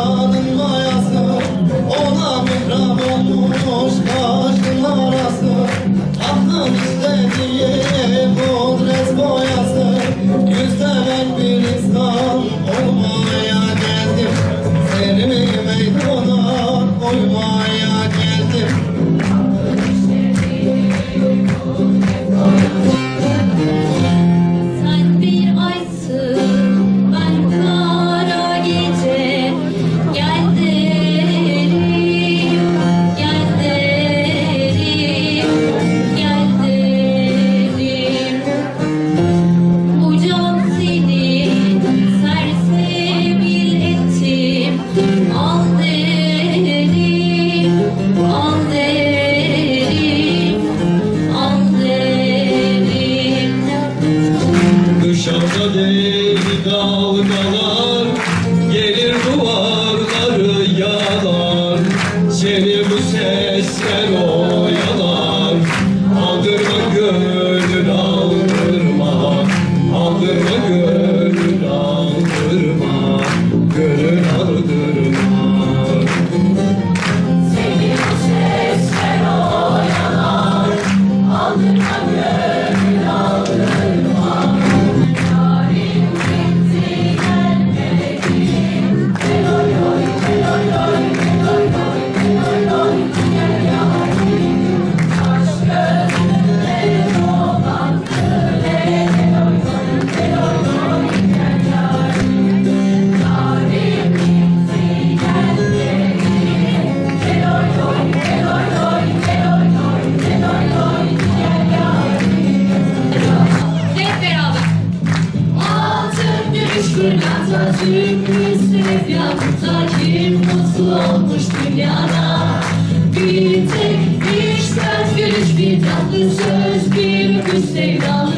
Kur'an'ın mayası Ona mihrab olmuş arası Aklın istediği on Kimsiniz ya bu takip nasıl olmuş dünyada? Bir tek bir söz gülüş bir tatlı söz bir öpüş sevdalı